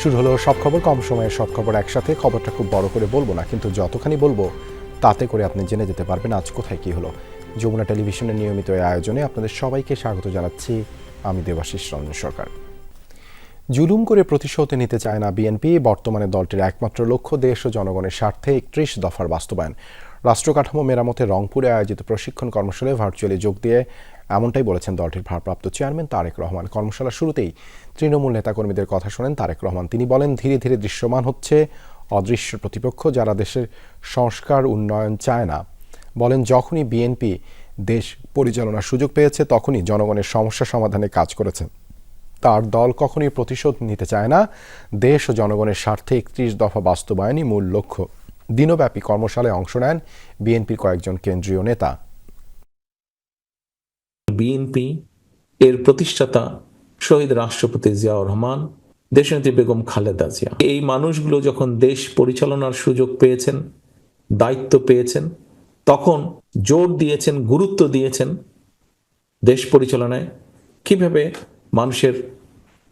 শুরু হলো সব খবর, কম সময়ে সব খবর একসাথে। খবরটা খুব বড় করে বলব না, কিন্তু যতখানি বলব, তাতে করে আপনি জেনে যেতে পারবেন আজ কোথায় কি হলো। যমুনা টেলিভিশনের নিয়মিত এই আয়োজনে আপনাদের সবাইকে স্বাগত জানাচ্ছি আমি দেবাশিস রঞ্জন সরকার। জুলুম করে প্রতিশোধ নিতে চায় না বিএনপি, বর্তমানে দলটির একমাত্র লক্ষ্য দেশ ও জনগণের স্বার্থে একত্রিশ দফার বাস্তবায়ন। রাষ্ট্রকাঠামো মেরামতে রংপুরে আয়োজিত প্রশিক্ষণ কর্মশালায় ভার্চুয়ালি যোগ দিয়ে এমনটাই বলেছেন দলটির ভারপ্রাপ্ত চেয়ারম্যান তারেক রহমান। কর্মশালার শুরুতেই তৃণমূল নেতাকর্মীদের কথা শোনেন তারেক রহমান। তিনি বলেন, ধীরে ধীরে দৃশ্যমান হচ্ছে অদৃশ্য প্রতিপক্ষ যারা দেশের সংস্কার উন্নয়ন চায় না। বলেন, যখনই বিএনপি দেশ পরিচালনার সুযোগ পেয়েছে, তখনই জনগণের সমস্যা সমাধানে কাজ করেছে। তার দল কখনই প্রতিশোধ নিতে চায় না। দেশ ও জনগণের স্বার্থে একত্রিশ দফা বাস্তবায়নই মূল লক্ষ্য। দিনব্যাপী কর্মশালায় অংশ নেন বিএনপির কয়েকজন কেন্দ্রীয় নেতা। বিএনপি এর প্রতিষ্ঠাতা শহীদ রাষ্ট্রপতি জিয়াউর রহমান, দেশনেত্রী বেগম খালেদা জিয়া। এই মানুষগুলো যখন দেশ পরিচালনার সুযোগ পেয়েছেন, দায়িত্ব পেয়েছেন, তখন জোর দিয়েছেন, গুরুত্ব দিয়েছেন দেশ পরিচালনায় কীভাবে মানুষের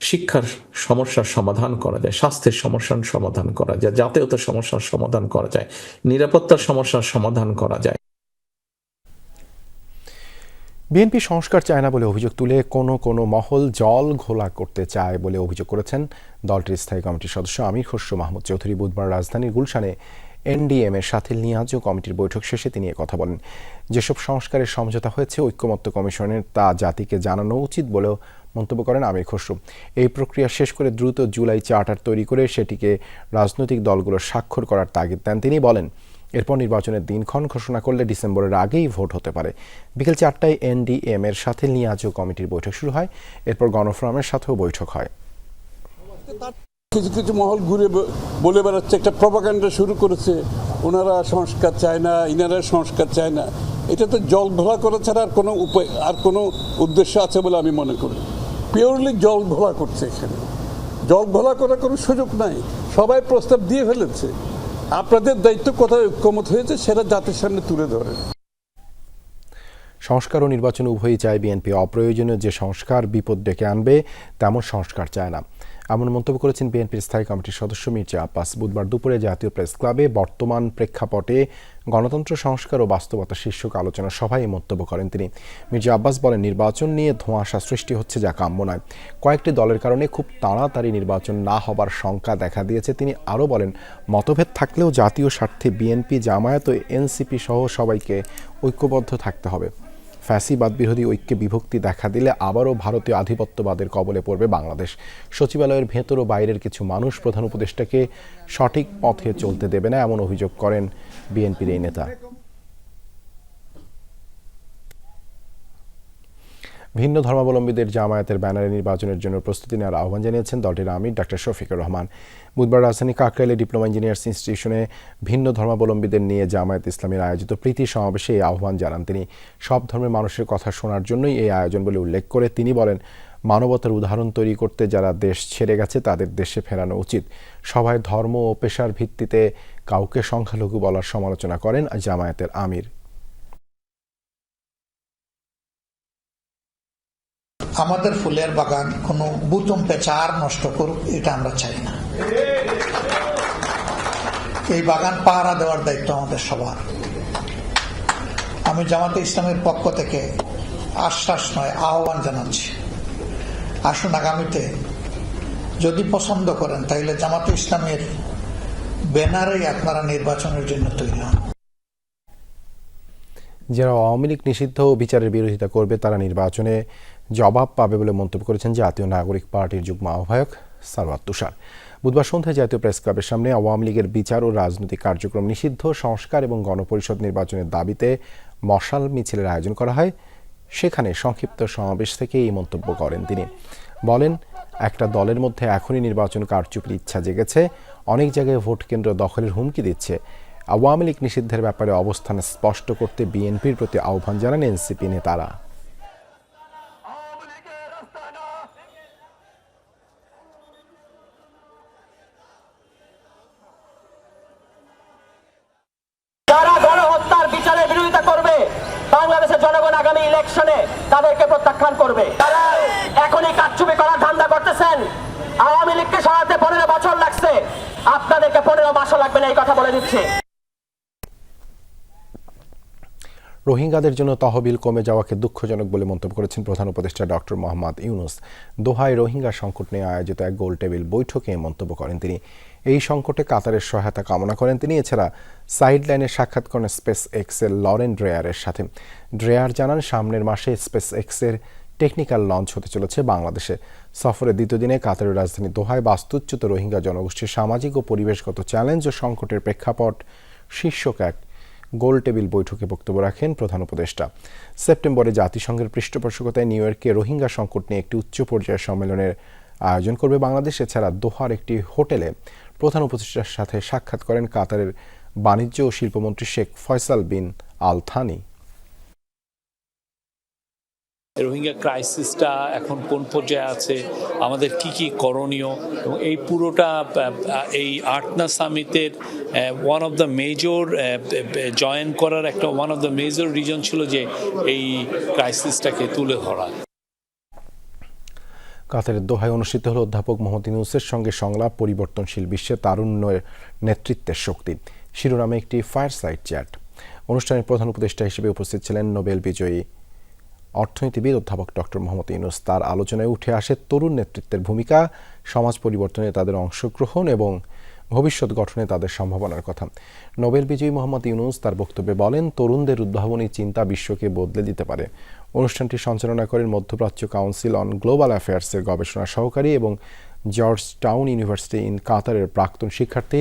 শিক্ষার সমস্যার সমাধান করা যায়, স্বাস্থ্যের সমস্যার সমাধান করা যায়, জাতীয়তার সমস্যার সমাধান করা যায়, নিরাপত্তার সমস্যার সমাধান করা যায়। বিএনপি সংস্কার চায় না বলে অভিযোগ তুলে কোনো কোনো মহল জল ঘোলা করতে চায় বলে অভিযোগ করেছেন দলটির স্থায়ী কমিটির সদস্য আমির খসরু মাহমুদ চৌধুরী বুধবার রাজধানীর গুলশানে এনডিএম এর সাথে নিয়াজ কমিটির বৈঠক শেষে তিনি কথা বলেন। যেসব সংস্কারের সমঝোতা হয়েছে, ঐক্যমত্য কমিশনের তা জাতিকে জানানো উচিত বলেও মন্তব্য করেন আমির খসরু। এই প্রক্রিয়া শেষ করে দ্রুত জুলাই চার্টার তৈরি করে সেটিকে রাজনৈতিক দলগুলোর স্বাক্ষর করার তাগিদ দেন। তিনি বলেন এরপর নির্বাচনের দিনক্ষণ ঘোষণা করলে ডিসেম্বরের আগেই ভোট হতে পারে। বিকেল চারটায় এনডিএম এর সাথে নিয়াজ কমিটির বৈঠক শুরু হয়। এরপর গণফোরামের সাথেও বৈঠক হয়। কিছু কিছু মহল ঘুরে বলে বেড়াচ্ছে, একটা প্রপাগান্ডা শুরু করেছে। ওনারা সংস্কার চায় না, ইনারা সংস্কার চায় না। এটা তো জল ঘোলা করা ছাড়া আর কোনো উপায় আর কোনো উদ্দেশ্য আছে বলে আমি মনে করি। পিওরলি জল ঘোলা করছে এখানে। জল ঘোলা করার কোনো সুযোগ নাই। সবাই প্রস্তাব দিয়ে ফেলেছে। আপনাদের দায়িত্ব কোথায় ঐক্যমত হয়েছে সেটা জাতির সামনে তুলে ধরে। সংস্কার ও নির্বাচন উভয়ই চায় বিএনপি। অপ্রয়োজনীয় যে সংস্কার বিপদ ডেকে আনবে, তেমন সংস্কার চায় না। এমন মন্তব্য করেছেন বিএনপির স্থায়ী কমিটির সদস্য মির্জা আব্বাস। বুধবার দুপুরে জাতীয় প্রেস ক্লাবে বর্তমান প্রেক্ষাপটে গণতন্ত্র সংস্কার ও বাস্তবতা শীর্ষক আলোচনা সভায় মন্তব্য করেন তিনি। মির্জা আব্বাস বলেন, নির্বাচন নিয়ে ধোঁয়াশা সৃষ্টি হচ্ছে যা কাম্য নয়। কয়েকটি দলের কারণে খুব তাড়াতাড়ি নির্বাচন না হবার শঙ্কা দেখা দিয়েছে। তিনি আরও বলেন, মতভেদ থাকলেও জাতীয় স্বার্থে বিএনপি, জামায়াত ও এনসিপি সহ সবাইকে ঐক্যবদ্ধ থাকতে হবে। ফ্যাসিবাদ বিরোধী ঐক্যে বিভক্তি দেখা দিলে আবারও ভারতীয় আধিপত্যবাদের কবলে পড়বে বাংলাদেশ। সচিবালয়ের ভেতর ও বাইরের কিছু মানুষ প্রধান উপদেষ্টাকে সঠিক পথে চলতে দেবে না, এমন অভিযোগ করেন বিএনপির এই নেতা। ভিন্ন ধর্মাবলম্বীদের জামায়াতের ব্যানারে নির্বাচনের জন্য প্রস্তুতি নেওয়ার আহ্বান জানিয়েছেন দলটির আমির ডাক্তার শফিকুর রহমান। বুধবার রাজধানী কাকরাইলে ডিপ্লোমা ইঞ্জিনিয়ার্স ইনস্টিটিউশনে ভিন্ন ধর্মাবলম্বীদের নিয়ে জামায়াত ইসলামের আয়োজিত প্রীতি সমাবেশে এই আহ্বান জানান তিনি। সব ধর্মের মানুষের কথা শোনার জন্যই এই আয়োজন বলে উল্লেখ করে তিনি বলেন, মানবতার উদাহরণ তৈরি করতে যারা দেশ ছেড়ে গেছে তাদের দেশে ফেরানো উচিত। সবাই ধর্ম ও পেশার ভিত্তিতে কাউকে সংখ্যালঘু বলার সমালোচনা করেন জামায়াতের আমির। আমাদের ফুলের বাগান কোনো বুতুম পেচার নষ্ট করুক, এটা আমরা চাই না। এই বাগান পাহারা দেওয়ার দায়িত্ব আমাদের সবার। আমি জামাতে ইসলামের পক্ষ থেকে আশ্বাস নয়, আহ্বান জানাচ্ছি। আসুন আগামীতে যদি পছন্দ করেন তাহলে জামাতে ইসলামের ব্যানারেই আপনারা নির্বাচনের জন্য তৈরি হন। যারা আওয়ামী লীগ নিষিদ্ধ বিচারের বিরোধিতা করবে, তারা নির্বাচনে জবাব পাবে বলে মন্তব্য করেছেন জাতীয় নাগরিক পার্টির যুগ্ম আহ্বায়ক সারওয়াত তুষার। বুধবার সন্ধ্যায় জাতীয় প্রেস ক্লাবের সামনে আওয়ামী লীগের বিচার ও রাজনৈতিক কার্যক্রম নিষিদ্ধ, সংস্কার এবং গণপরিষদ নির্বাচনের দাবিতে মশাল মিছিলের আয়োজন করা হয়। সেখানে সংক্ষিপ্ত সমাবেশ থেকে এই মন্তব্য করেন তিনি। বলেন, একটা দলের মধ্যে এখনই নির্বাচন কারচুপির ইচ্ছা জেগেছে, অনেক জায়গায় ভোট কেন্দ্র দখলের হুমকি দিচ্ছে। আওয়ামী লীগ নিষিদ্ধের ব্যাপারে অবস্থান স্পষ্ট করতে বিএনপির প্রতি আহ্বান জানান এনসিপি নেতারা যারা গণহত্যার বিচারের বিরোধিতা করবে বাংলাদেশের জনগণ আগামী ইলেকশনে তাদেরকে করতেছেন আওয়ামী লীগকে সরাতে পনেরো বছর লাগছে। আপনাদেরকে পনেরো মাসও লাগবে না, এই কথা বলে দিচ্ছি। রোহিঙ্গাদের জন্য তহবিল কমে যাওয়াকে দুঃখজনক বলে মন্তব্য করেছেন প্রধান উপদেষ্টা ডক্টর মোহাম্মদ ইউনুস। দোহায় রোহিঙ্গা সংকট নিয়ে আয়োজিত এক গোল টেবিল বৈঠকে মন্তব্য করেন তিনি। এই সংকটে কাতারের সহায়তা কামনা করেন তিনি। এছাড়া সাইডলাইনে সাক্ষাৎ করেন স্পেস এক্সের লরেন ড্রেয়ারের সাথে। ড্রেয়ার জানান, সামনের মাসে স্পেস এক্সের টেকনিক্যাল লঞ্চ হতে চলেছে বাংলাদেশে। সফরের দ্বিতীয় দিনে কাতারের রাজধানী দোহায় বাস্তুচ্যুত রোহিঙ্গা জনগোষ্ঠীর সামাজিক ও পরিবেশগত চ্যালেঞ্জ ও সংকটের প্রেক্ষাপট শীর্ষক এক গোল টেবিল বৈঠকে বক্তব্য রাখেন প্রধান উপদেষ্টা। সেপ্টেম্বরে জাতিসংঘের পৃষ্ঠপোষকতায় নিউ ইয়র্কে রোহিঙ্গা সংকট নিয়ে একটি উচ্চ পর্যায়ের সম্মেলনের আয়োজন করবে বাংলাদেশ। এছাড়া দোহার একটি হোটেলে প্রধান উপদেষ্টার সাথে সাক্ষাৎ করেন কাতারের বাণিজ্য ও শিল্পমন্ত্রী Sheikh Faisal bin Al Thani Rohingya ক্রাইসিসটা এখন কোন পর্যায়ে আছে? আমাদের কি কি করণীয়? এবং এই পুরোটা এই আটনা সামিটের one of the major join করার একটা one of the major reason ছিল যে এই ক্রাইসিসটাকে তুলে ধরা। কাতারের দোহায় অনুষ্ঠিত হল অধ্যাপক মোহাম্মদ ইউনুসের সঙ্গে সংলাপ, পরিবর্তনশীল বিশ্বে তারুণ্যের নেতৃত্বের শক্তি। শিরোনামে একটি ফায়ার সাইড চ্যাট অনুষ্ঠানের প্রধান উপদেষ্টা হিসেবে উপস্থিত ছিলেন নোবেল বিজয়ী অর্থনীতিবিদ অধ্যাপক ডক্টর মোহাম্মদ ইউনুস তার আলোচনায় উঠে আসে তরুণ নেতৃত্বের ভূমিকা, সমাজ পরিবর্তনে তাদের অংশগ্রহণ এবং ভবিষ্যৎ গঠনে তাদের সম্ভাবনার কথা। নোবেল বিজয়ী মোহাম্মদ ইউনুস তার বক্তব্যে বলেন, তরুণদের উদ্ভাবনী চিন্তা বিশ্বকে বদলে দিতে পারে। অনুষ্ঠানটি সঞ্চালনা করেন মধ্যপ্রাচ্য কাউন্সিল অন গ্লোবাল অ্যাফেয়ার্সের গবেষণা সহকারী এবং জর্জ টাউন ইউনিভার্সিটি ইন কাতারের প্রাক্তন শিক্ষার্থী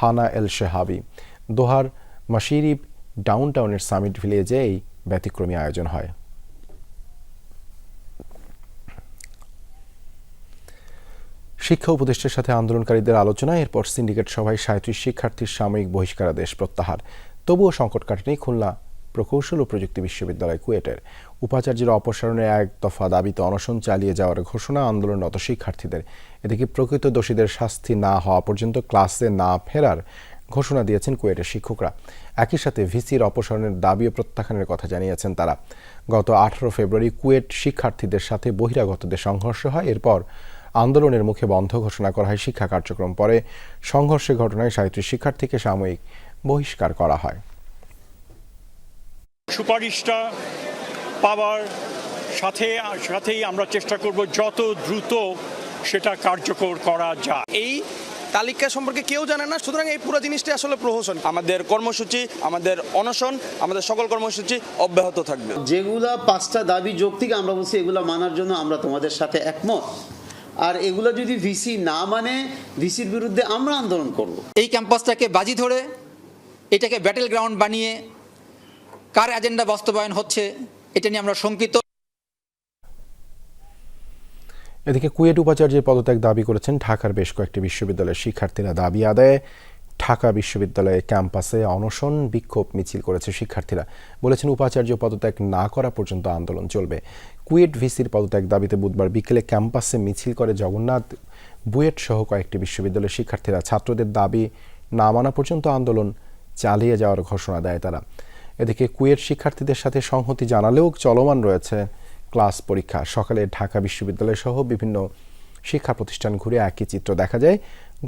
হানা এল শেহাবি। দোহার মাসিরিব ডাউনটাউনের সামিট ভিলেজে এই ব্যতিক্রমী আয়োজন হয়। শিক্ষা উপদেষ্টার সাথে আন্দোলনকারীদের আলোচনা এরপর সিন্ডিকেট সভায় সাঁত্রিশ শিক্ষার্থীর সাময়িক বহিষ্কারাদেশ প্রত্যাহার। তবুও সংকট কাটেনি খুলনা প্রকৌশল ও প্রযুক্তি বিশ্ববিদ্যালয় কুয়েটের। উপাচার্যের অপসারণের এক দফা দাবিতে অনশন চালিয়ে যাওয়ার ঘোষণা আন্দোলনরত শিক্ষার্থীদের। এদিকে প্রকৃত দোষীদের শাস্তি না হওয়া পর্যন্ত ক্লাসে না ফেরার ঘোষণা দিয়েছেন কুয়েটের শিক্ষকরা। একই সাথে ভিসির অপসারণের দাবি ও প্রত্যাখ্যানের কথা জানিয়েছেন তারা। গত আঠারো ফেব্রুয়ারি কুয়েট শিক্ষার্থীদের সাথে বহিরাগতদের সংঘর্ষ হয়। এরপর আন্দোলনের মুখে বন্ধ ঘোষণা করা হয় শিক্ষা কার্যক্রম। পরে সংঘর্ষের ঘটনায় সাঁত্রিশ শিক্ষার্থীকে সাময়িক বহিষ্কার করা হয়। সুপারিশটা পাওয়ার সাথে সাথেই আমরা চেষ্টা করব যত দ্রুত সেটা কার্যকর করা যায়। এই তালিকা সম্পর্কে কেউ জানে না সুতরাং এই পুরো জিনিসটা আসলে প্রহসন। আমাদের কর্মসূচি আমাদের অনশন আমাদের সকল কর্মসূচি অব্যাহত থাকবে। যেগুলা পাঁচটা দাবি যৌক্তিক আমরা বলছি এগুলা মানার জন্য আমরা তোমাদের সাথে একমত। আর এগুলো যদি ভিসি না মানে ভিসির বিরুদ্ধে আমরা আন্দোলন করব। এই ক্যাম্পাসটাকে বাজি ধরে এটাকে ব্যাটেল গ্রাউন্ড বানিয়ে কার এজেন্ডা বাস্তবায়ন হচ্ছে এটা নিয়ে আমরা শঙ্কিত। এদিকে কুয়েট উপাচার্যের পদত্যাগ দাবি করেছেন ঢাকার বেশ কয়েকটি বিশ্ববিদ্যালয়ের শিক্ষার্থীরা। দাবি আদায়ে ঢাকা বিশ্ববিদ্যালয়ে ক্যাম্পাসে অনশন বিক্ষোভ মিছিল করেছে শিক্ষার্থীরা। বলেছেন উপাচার্য পদত্যাগ না করা পর্যন্ত আন্দোলন চলবে। কুয়েট ভিসির পদত্যাগ দাবিতে বুধবার বিকেলে ক্যাম্পাসে মিছিল করে জগন্নাথ বুয়েট সহ কয়েকটি বিশ্ববিদ্যালয়ের শিক্ষার্থীরা। ছাত্রদের দাবি, না মানা পর্যন্ত আন্দোলন চালিয়ে যাওয়ার ঘোষণা দেয় তারা। এদিকে কুয়েট শিক্ষার্থীদের সাথে সংহতি জানালেও চলমান রয়েছে ক্লাস পরীক্ষা। সকালে ঢাকা বিশ্ববিদ্যালয় সহ বিভিন্ন শিক্ষা প্রতিষ্ঠান ঘুরে একই চিত্র দেখা যায়।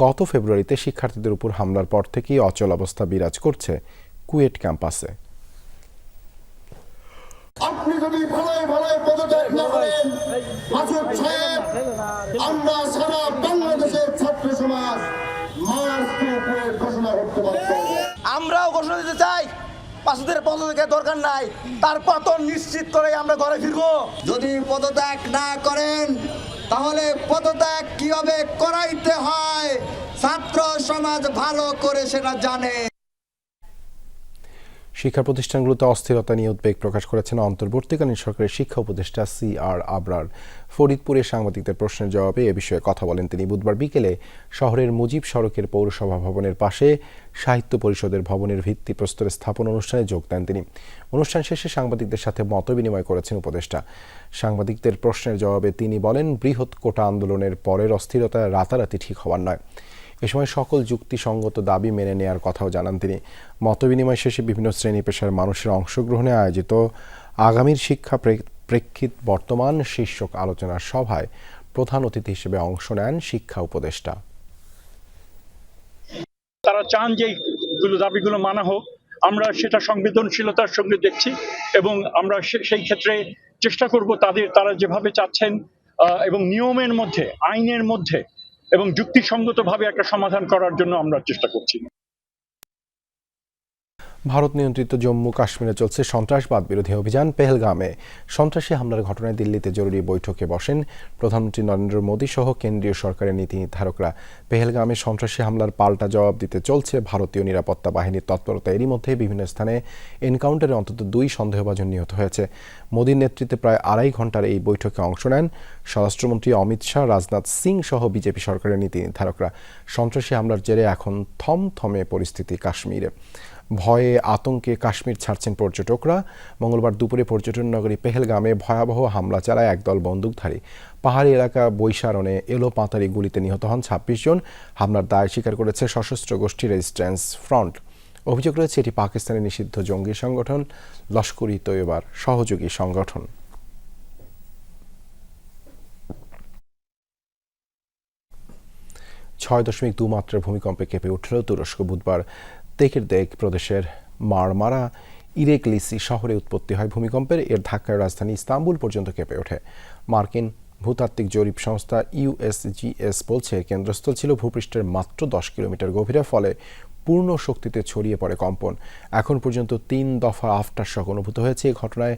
গত ফেব্রুয়ারিতে শিক্ষার্থীদের উপর হামলার পর থেকেই অচল অবস্থা বিরাজ করছে কুয়েট ক্যাম্পাসে। আপনি যদি ভালোই ভালোই পদত্যাগ না করেন মাসুদ সাহেব আমরা সারা বাংলাদেশের ছাত্র সমাজ মার্চ করে ঘোষণা করতে পারব। আমরাও ঘোষণা দিতে চাই পাশুদের পদত্যাগের দরকার নাই তার পতন নিশ্চিত করে আমরা ঘরে ফিরবো। যদি পদত্যাগ না করেন তাহলে পদত্যাগ কীভাবে করাইতে হয়? ছাত্র সমাজ ভালো করে সেটা জানে। শিক্ষা প্রতিষ্ঠানগুলোতে অস্থিরতা নিয়ে উদ্বেগ প্রকাশ করেছেন অন্তর্বর্তীকালীন সরকারের শিক্ষা উপদেষ্টা সি আর আবরার। ফরিদপুরে সাংবাদিকদের প্রশ্নের জবাবে এ বিষয়ে কথা বলেন তিনি। বুধবার বিকেলে শহরের মুজিব সড়কের পৌরসভা ভবনের পাশে সাহিত্য পরিষদের ভবনের ভিত্তি ভিত্তিপ্রস্তর স্থাপন অনুষ্ঠানে যোগ দেন তিনি। অনুষ্ঠান শেষে সাংবাদিকদের সাথে মতবিনিময় করেছেন উপদেষ্টা। সাংবাদিকদের প্রশ্নের জবাবে তিনি বলেন, বৃহৎ কোটা আন্দোলনের পরের অস্থিরতা রাতারাতি ঠিক হওয়ার নয়। এ সময় সকল যুক্তিসঙ্গত দাবি মেনে নেয়ার কথাও জানান তিনি। মতবিনিময় শেষে বিভিন্ন শ্রেণি পেশার মানুষের অংশগ্রহণে আয়োজিত আগামীর শিক্ষা প্রেক্ষিত বর্তমান শীর্ষক আলোচনা সভায় প্রধান অতিথি হিসেবে অংশ নেন শিক্ষা উপদেষ্টা। তারা চান যে দাবিগুলো মানা হোক। আমরা সেটা সংবেদনশীলতার সঙ্গে দেখছি এবং আমরা সেই ক্ষেত্রে চেষ্টা করব তাদের, তারা যেভাবে চাচ্ছেন এবং নিয়মের মধ্যে, আইনের মধ্যে এবং যুক্তিসঙ্গতভাবে একটা সমাধান করার জন্য আমরা চেষ্টা করছি। ভারত নিয়ন্ত্রিত জম্মু কাশ্মীরে চলছে সন্ত্রাসবাদ বিরোধী অভিযান পেহেলগামে। সন্ত্রাসী হামলার ঘটনায় দিল্লিতে জরুরি বৈঠকে বসেন প্রধানমন্ত্রী নরেন্দ্র মোদী সহ কেন্দ্রীয় সরকারের নীতি নির্ধারকরা। পেহেলগামে সন্ত্রাসী হামলার পাল্টা জবাব দিতে চলছে ভারতীয় নিরাপত্তা বাহিনীর তৎপরতা। এরই মধ্যে বিভিন্ন স্থানে এনকাউন্টারে অন্তত দুই সন্দেহভাজন নিহত হয়েছে। মোদীর নেতৃত্বে প্রায় আড়াই ঘণ্টার এই বৈঠকে অংশ নেন স্বরাষ্ট্রমন্ত্রী অমিত শাহ, রাজনাথ সিং সহ বিজেপি সরকারের নীতি নির্ধারকরা। সন্ত্রাসী হামলার জেরে এখন থমথমে পরিস্থিতি কাশ্মীরে। ভয়ে আতঙ্কে কাশ্মীর ছাড়ছেন পর্যটকরা। মঙ্গলবার দুপুরে পর্যটন নগরী পেহেলগামে ভয়াবহ হামলা চালায় একদল বন্দুকধারী। পাহাড়ি এলাকা বৈশারণে এলো পাতারি গুলিতে নিহত হন ছাব্বিশ জন। হামলার দায় স্বীকার করেছে সশস্ত্র গোষ্ঠী রেজিস্ট্যান্স ফ্রন্ট। অভিযোগ রয়েছে, এটি পাকিস্তানের নিষিদ্ধ জঙ্গি সংগঠন লস্করি তৈয়বার সহযোগী সংগঠন। ছয় দশমিক দু মাত্রার ভূমিকম্পে কেঁপে উঠল তুরস্ক। বুধবার তেকেরদেক প্রদেশের মারমারা ইরেকলিসি শহরে উৎপত্তি হয়। ভূমিকম্পের এর ধাক্কায় রাজধানী ইস্তাম্বুল পর্যন্ত কেঁপে ওঠে। মার্কিন ভূতাত্ত্বিক জরিপ সংস্থা ইউএসজিএস বলছে, কেন্দ্রস্থল ছিল ভূপৃষ্ঠের মাত্র দশ কিলোমিটার গভীরে, ফলে পূর্ণ শক্তিতে ছড়িয়ে পড়ে কম্পন। এখন পর্যন্ত তিন দফা আফটার শক অনুভূত হয়েছে। এই ঘটনায়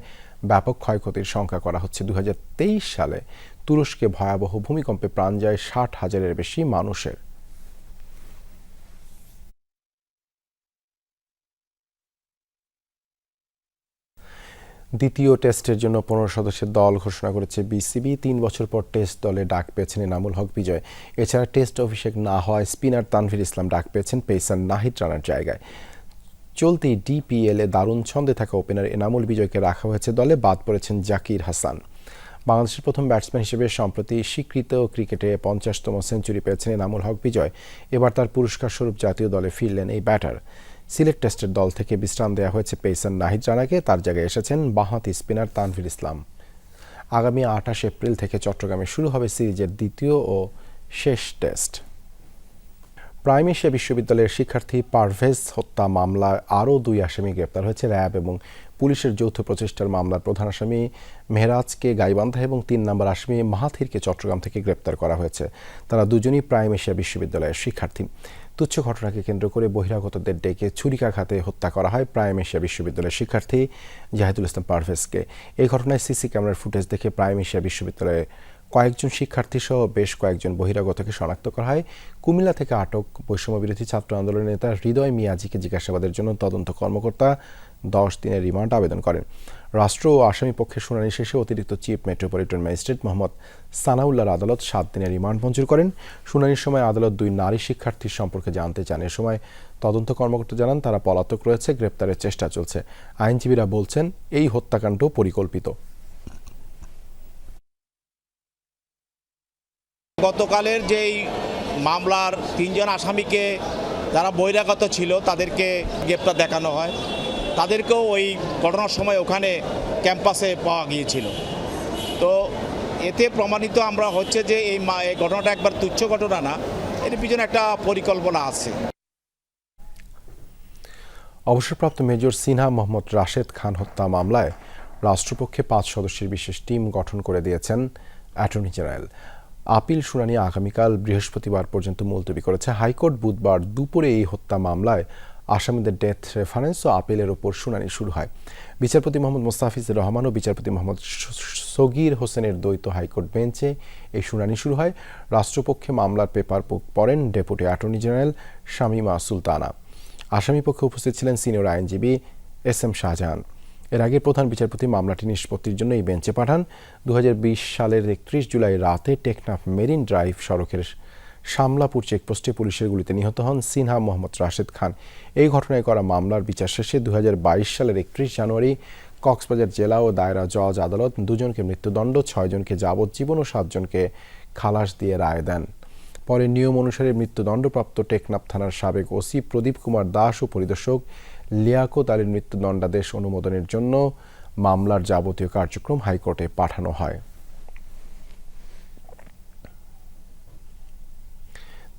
ব্যাপক ক্ষয়ক্ষতির সংখ্যা করা হচ্ছে। দু হাজার তেইশ সালে তুরস্কে ভয়াবহ ভূমিকম্পে প্রাণ যায় ষাট হাজারের বেশি মানুষের। দ্বিতীয় টেস্টের জন্য পনেরো সদস্যের দল ঘোষণা করেছে বিসিবি। তিন বছর পর টেস্ট দলে ডাক পেয়েছেন এনামুল হক বিজয়। এছাড়া টেস্ট অভিষেক না হওয়ায় স্পিনার তানভীর ইসলাম ডাক পেয়েছেন পেসার নাহিদ রানার জায়গায়। চলতি ডিপিএল দারুণ ছন্দে থাকা ওপেনার এনামুল বিজয়কে রাখা হয়েছে দলে, বাদ পড়েছেন জাকির হাসান। বাংলাদেশের প্রথম ব্যাটসম্যান হিসেবে সম্প্রতি স্বীকৃত ক্রিকেটে পঞ্চাশতম সেঞ্চুরি পেয়েছেন এনামুল হক বিজয়। এবার তার পুরস্কার স্বরূপ জাতীয় দলে ফিরলেন এই ব্যাটার। সিলেট টেস্টের দল থেকে বিশ্রাম দেওয়া হয়েছে পেসার নাহিদ রানাকে। তার জায়গায় এসেছেন বাঁহাতি স্পিনার তানভীর ইসলাম। আগামী আঠাশ এপ্রিল থেকে চট্টগ্রামে শুরু হবে সিরিজের দ্বিতীয় ও শেষ টেস্ট। প্রাইম এশিয়া বিশ্ববিদ্যালয়ের শিক্ষার্থী পারভেজ হত্যা মামলায় আরও দুই আসামি গ্রেপ্তার হয়েছে র্যাব এবং পুলিশের যৌথ প্রচেষ্টার মামলার প্রধান আসামি মেহরাজকে গাইবান্ধা এবং তিন নম্বর আসামি মাহাথিরকে চট্টগ্রাম থেকে গ্রেপ্তার করা হয়েছে। তারা দুজনই প্রাইম এশিয়া বিশ্ববিদ্যালয়ের শিক্ষার্থী। তুচ্ছ ঘটনাকে কেন্দ্র করে বহিরাগতদের ডেকে ছুরিকাঘাতে হত্যা করা হয় প্রাইম এশিয়া বিশ্ববিদ্যালয়ের শিক্ষার্থী জাহিদুল ইসলাম পারভেজকে। এই ঘটনায় সিসি ক্যামেরার ফুটেজ দেখে প্রাইম এশিয়া বিশ্ববিদ্যালয়ে কয়েকজন শিক্ষার্থী সহ বেশ কয়েকজন বহিরাগতকে শনাক্ত করা হয়। কুমিল্লা থেকে আটক বৈষম্য বিরোধী ছাত্র আন্দোলনের নেতা হৃদয় মিয়াজিকে জিজ্ঞাসাবাদের জন্য তদন্ত কর্মকর্তা দশ দিনের রিমান্ড আবেদন করেন। রাষ্ট্র ও আসামি পক্ষের শুনানি শেষে অতিরিক্ত চিফ মেট্রোপলিটন ম্যাজিস্ট্রেট মোহাম্মদ সানাউল্লাহর আদালত সাত দিনের রিমান্ড মঞ্জুর করেন। শুনানির সময় আদালত দুই নারী শিক্ষার্থীর সম্পর্কে জানতে চান। এ সময় তদন্ত কর্মকর্তা জানান, তারা পলাতক রয়েছে, গ্রেপ্তারের চেষ্টা চলছে। আইনজীবীরা বলছেন, এই হত্যাকাণ্ড পরিকল্পিত। গতকালের যেই মামলার তিনজন আসামিকে যারা বহিরাগত ছিল, তাদেরকে গ্রেপ্তার দেখানো হয়। তাদেরকেও ওই ঘটনার সময় ওখানে ক্যাম্পাসে পাওয়া গিয়েছিল। তো এতে প্রমাণিত আমরা হচ্ছে যে এই ঘটনাটা একবার তুচ্ছ ঘটনা না, এর পিছনে একটা পরিকল্পনা আছে। অবসরপ্রাপ্ত মেজর সিনহা মোহাম্মদ রাশেদ খান হত্যা মামলায় রাষ্ট্রপক্ষে পাঁচ সদস্যের বিশেষ টিম গঠন করে দিয়েছেন অ্যাটর্নি জেনারেল। আপিল শুনানি আগামীকাল বৃহস্পতিবার পর্যন্ত মুলতবি করেছে। হাইকোর্ট বুধবার দুপুরে এই হত্যা মামলায় আসামিদের ডেথ রেফারেন্স ও আপিলের ওপর শুনানি শুরু হয়। বিচারপতি মোহাম্মদ মোস্তাফিজুর রহমান ও বিচারপতি মোহাম্মদ সগির হোসেনের দ্বৈত হাইকোর্ট বেঞ্চে এই শুনানি শুরু হয়। রাষ্ট্রপক্ষে মামলার পেপার পড়েন deputy attorney general Shamima Sultana. আসামিপক্ষে উপস্থিত ছিলেন সিনিয়র আইনজীবী এস এম শাহজাহান। এর আগে প্রধান বিচারপতি মামলাটি নিষ্পত্তির জন্য এই বেঞ্চে পাঠান। দু হাজার বিশ সালের একত্রিশ জুলাই রাতে টেকনাফ মেরিন ড্রাইভ সড়কের শামলাপুর চেকপোস্টে পুলিশের গুলিতে নিহত হন সিনহা মোহাম্মদ রাশেদ খান। এই ঘটনায় করা মামলার বিচার শেষে দু হাজার বাইশ সালের একত্রিশ জানুয়ারি কক্সবাজার জেলা ও দায়রা জজ আদালত দুজনকে মৃত্যুদণ্ড, ছয়জনকে যাবজ্জীবন ও সাতজনকে খালাস দিয়ে রায় দেন। পরে নিয়ম অনুসারে মৃত্যুদণ্ডপ্রাপ্ত টেকনাফ থানার সাবেক ওসি প্রদীপ কুমার দাস ও পরিদর্শক লিয়াকত আলীর মৃত্যুদণ্ডাদেশ অনুমোদনের জন্য মামলার যাবতীয় কার্যক্রম হাইকোর্টে পাঠানো হয়।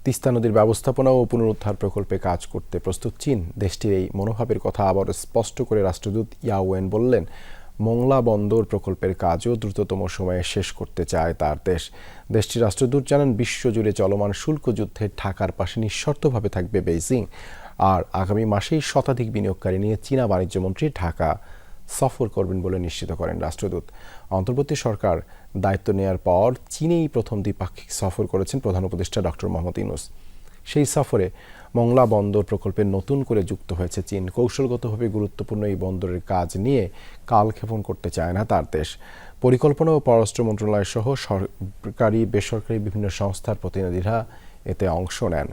তিস্তা নদীর ব্যবস্থাপনা ও পুনরুদ্ধার প্রকল্পে কাজ করতে প্রস্তুত চীন। দেশটির এই মনোভাবের কথা আবার স্পষ্ট করে রাষ্ট্রদূত ইয়াওয়েন বললেন, মংলা বন্দর প্রকল্পের কাজও দ্রুততম সময়ে শেষ করতে চায় তার দেশ। দেশটির রাষ্ট্রদূত জানান, বিশ্বজুড়ে চলমান শুল্ক যুদ্ধে ঢাকার পাশে নিঃশর্তভাবে থাকবে বেইজিং। আর আগামী মাসেই শতাধিক বিনিয়োগকারী নিয়ে চীনা বাণিজ্যমন্ত্রী ঢাকা সফর করবেন বলে নিশ্চিত করেন রাষ্ট্রদূত। অন্তর্বর্তী সরকার দায়িত্ব নেয়ার পর চীনেই প্রথম দ্বিপাক্ষিক সফর করেছেন প্রধান উপদেষ্টা ডক্টর মোহাম্মদ ইউনুস। সেই সফরে মংলা বন্দর প্রকল্পে নতুন করে যুক্ত হয়েছে চীন। কৌশলগতভাবে গুরুত্বপূর্ণ এই বন্দরের কাজ নিয়ে কালক্ষেপণ করতে চায় না তার দেশ। পরিকল্পনা ও পররাষ্ট্র মন্ত্রণালয় সহ সরকারি, বেসরকারি বিভিন্ন সংস্থার প্রতিনিধিরা এতে অংশ নেন।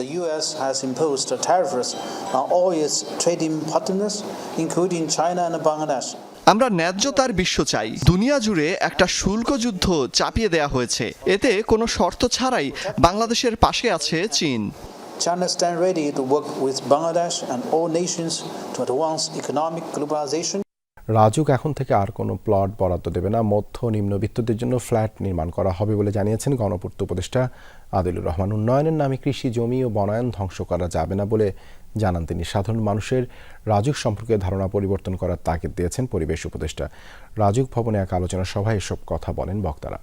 The U.S. has imposed tariffs on all its trading partners, including China and Bangladesh. আমরা ন্যায্যতার বিশ্ব চাই দুনিয়া জুড়ে একটা শুল্ক যুদ্ধ চাপিয়ে দেয়া হয়েছে এতে কোনো শর্ত ছাড়াই বাংলাদেশের পাশে আছে চীন China stands ready to work with Bangladesh and all nations to advance economic globalization. RAJUK এখন থেকে আর কোনো প্লট বরাদ্দ দেবে না। মধ্য নিম্নবিত্তদের জন্য ফ্ল্যাট নির্মাণ করা হবে বলে জানিয়েছেন গণপূর্ত উপদেষ্টা আদিলুর রহমান। উন্নয়নের নামে কৃষি, জমি ও বনায়ন ধ্বংস করা যাবে না বলে জানান তিনি। সাধারণ মানুষের রাজুক সম্পর্কে ধারণা পরিবর্তন করার তাগিদ দিয়েছেন পরিবেশ উপদেষ্টা। রাজুক ভবনে এক আলোচনা সভায় এসব কথা বলেন বক্তারা।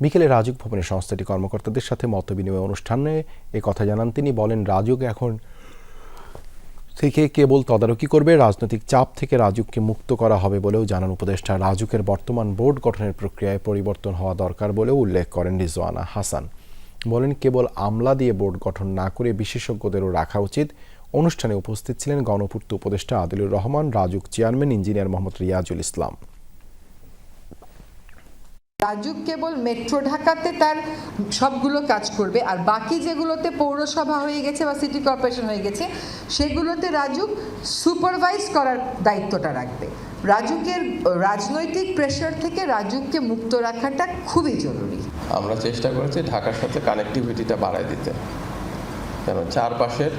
বিকেলে রাজুক ভবনে সংস্থাটি কর্মকর্তাদের সাথে মতবিনিময় অনুষ্ঠানে এ কথা জানান তিনি। বলেন, রাজুক এখন থেকে কেবল তদারকি করবে, রাজনৈতিক চাপ থেকে রাজুককে মুক্ত করা হবে বলেও জানান উপদেষ্টা। রাজুকের বর্তমান বোর্ড গঠনের প্রক্রিয়ায় পরিবর্তন হওয়া দরকার বলেও উল্লেখ করেন রিজওয়ানা হাসান। বলেন, কেবল আমলা দিয়ে বোর্ড গঠন না করে বিশেষজ্ঞদেরও রাখা উচিত। অনুষ্ঠানে উপস্থিত ছিলেন গণপূর্ত উপদেষ্টা আদিলুর রহমান, রাজুক চেয়ারম্যান ইঞ্জিনিয়ার মোহাম্মদ রিয়াজুল ইসলাম। রাজুক কেবল মেট্রো ঢাকাতে তার সবগুলো কাজ করবে, আর বাকি যেগুলোতে পৌরসভা হয়ে গেছে বা সিটি কর্পোরেশন হয়ে গেছে, সেগুলোতে রাজুক সুপারভাইজ করার দায়িত্বটা রাখবে। রাজুকের রাজনৈতিক প্রেশার থেকে রাজুককে মুক্ত রাখাটা খুবই জরুরি। আমরা চেষ্টা করেছি ঢাকার সাথে কানেক্টিভিটিটা বাড়ায় দিতে। যেন চারপাশের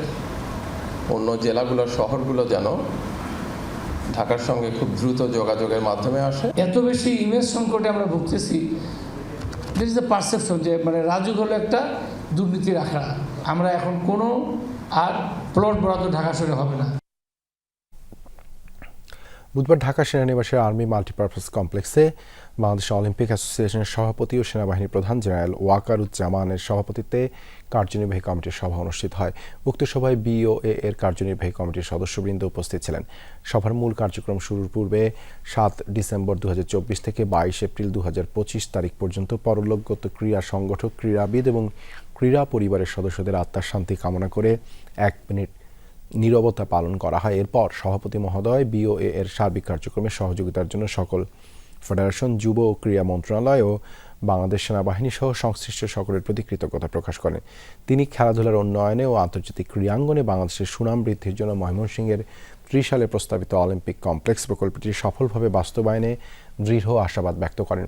অন্য জেলাগুলোর শহরগুলো যেন ঢাকার সঙ্গে খুব দ্রুত যোগাযোগের মাধ্যমে আসে। এত বেশি ইমেজ সংকটে আমরা ভুগতেছি। দিস ইজ দ্য পারসেপশন যে মানে রাজুক হলো একটা দুর্নীতির রাখা আমরা এখন কোনো আর প্লট বরাদ্দ ঢাকা শহরে হবে না। বুধবার ঢাকা সেনানিবাসের আর্মি মাল্টিপারপাস কমপ্লেক্সে বাংলাদেশ অলিম্পিক অ্যাসোসিয়েশনের সভাপতি ও সেনাবাহিনী প্রধান জেনারেল ওয়াকারুজ্জামানের সভাপতিত্বে কার্যনির্বাহী কমিটির সভা অনুষ্ঠিত হয়। উক্ত সভায় বিওএ এর কার্যনির্বাহী কমিটির সদস্যবৃন্দ উপস্থিত ছিলেন। সভার মূল কার্যক্রম শুরুর পূর্বে সাত ডিসেম্বর দু হাজার চব্বিশ থেকে বাইশ এপ্রিল দু হাজার পঁচিশ তারিখ পর্যন্ত পরলোকগত ক্রীড়া সংগঠক, ক্রীড়াবিদ এবং ক্রীড়া পরিবারের সদস্যদের আত্মার শান্তি কামনা করে এক মিনিট নীরবতা পালন করা হয়। এরপর সভাপতি মহোদয় বিওএ এর সার্বিক কার্যক্রমে সহযোগিতার জন্য সকল ফেডারেশন, যুব ও ক্রীড়া মন্ত্রণালয় ও বাংলাদেশ সেনাবাহিনী সহ সংশ্লিষ্ট সকলের প্রতি কৃতজ্ঞতা প্রকাশ করেন। তিনি খেলাধুলার উন্নয়নে ও আন্তর্জাতিক ক্রীড়াঙ্গনে বাংলাদেশের সুনাম বৃদ্ধির জন্য ময়মনসিংহের ত্রিশ সালে প্রস্তাবিত অলিম্পিক কমপ্লেক্স প্রকল্পটি সফলভাবে বাস্তবায়নে দৃঢ় আশাবাদ ব্যক্ত করেন।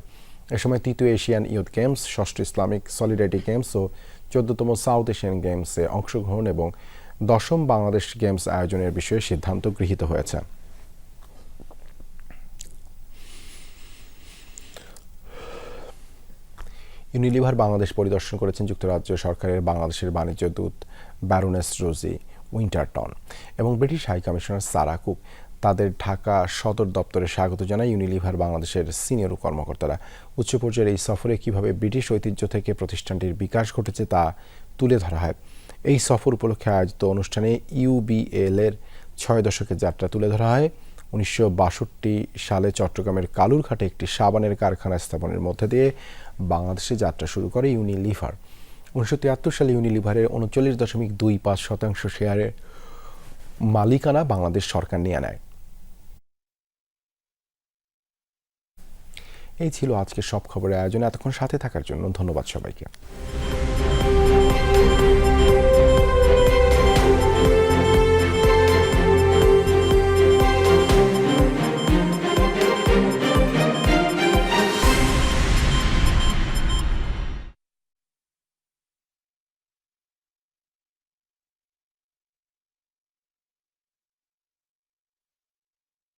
এ সময় তৃতীয় এশিয়ান ইউথ গেমস, ষষ্ঠ ইসলামিক সলিডারিটি গেমস ও চোদ্দতম সাউথ এশিয়ান গেমসে অংশগ্রহণ এবং দশম বাংলাদেশ গেমস আয়োজনের বিষয়ে সিদ্ধান্ত গৃহীত হয়েছে। ইউনিলিভার বাংলাদেশ পরিদর্শন করেছেন যুক্তরাজ্য সরকারের বাংলাদেশের বাণিজ্য দূত ব্যারোনেস রোজি উইন্টারটন এবং British high commissioner Sarah Cook তাদের ঢাকা সদর দপ্তরে স্বাগত জানায় ইউনিলিভার বাংলাদেশের সিনিয়র কর্মকর্তারা। উচ্চ পর্যায়ের এই সফরে কীভাবে ব্রিটিশ ঐতিহ্য থেকে প্রতিষ্ঠানটির বিকাশ ঘটেছে তা তুলে ধরা হয়। এই সফর উপলক্ষে আয়োজিত অনুষ্ঠানে ইউবিএল এর ছয় দশকের যাত্রা তুলে ধরা হয়। উনিশশো বাষট্টি সালে চট্টগ্রামের কালুরঘাটে একটি সাবানের কারখানা স্থাপনের মধ্যে দিয়ে বাংলাদেশে যাত্রা শুরু করে ইউনিলিভার উনিশশো তিয়াত্তর সালে ইউনিলিভারের উনচল্লিশ দশমিক দুই পাঁচ শতাংশ শেয়ারের মালিকানা বাংলাদেশ সরকার নিয়ে নেয়। এই ছিল আজকের সব খবরের আয়োজনে। এতক্ষণ সাথে থাকার জন্য ধন্যবাদ সবাইকে।